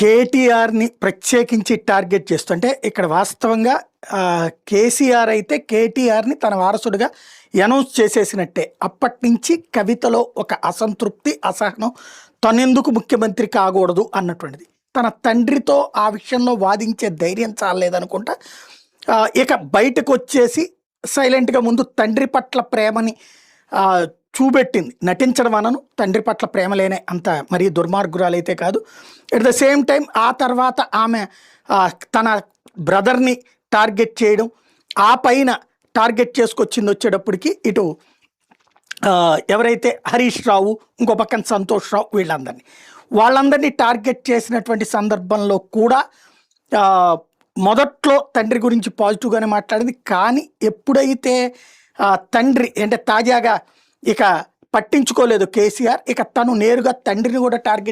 కేటీఆర్ని ప్రత్యేకించి టార్గెట్ చేస్తుంటే ఇక్కడ వాస్తవంగా కేసీఆర్ అయితే కేటీఆర్ని తన వారసుడిగా అనౌన్స్ చేసేసినట్టే. అప్పటి నుంచి కవితలో ఒక అసంతృప్తి అసహనం తనెందుకు ముఖ్యమంత్రి కాకూడదు అన్నటువంటిది. తన తండ్రితో ఆ విషయంలో వాదించే ధైర్యం చాలలేదనుకుంటా ఇక బయటకు వచ్చేసి సైలెంట్గా ముందు తండ్రి పట్ల ప్రేమని చూపెట్టింది. నటించడం అనను తండ్రి పట్ల ప్రేమ లేనే అంత మరీ దుర్మార్గురాలైతే కాదు. ఎట్ ద సేమ్ టైం ఆ తర్వాత ఆమె తన బ్రదర్ని టార్గెట్ చేయడం ఆ పైన టార్గెట్ చేసుకొచ్చింది వచ్చేటప్పటికి ఇటు ఎవరైతే హరీష్ రావు ఇంకో పక్కన సంతోష్ రావు వీళ్ళందరినీ. వాళ్ళందరినీ టార్గెట్ చేసినటువంటి సందర్భంలో కూడా మొదట్లో తండ్రి గురించి పాజిటివ్గానే మాట్లాడింది. కానీ ఎప్పుడైతే తండ్రి అంటే తాజాగా ఇక పట్టించుకోలేదు కేసీఆర్. ఇక తను నేరుగా తండ్రిని కూడా టార్గెట్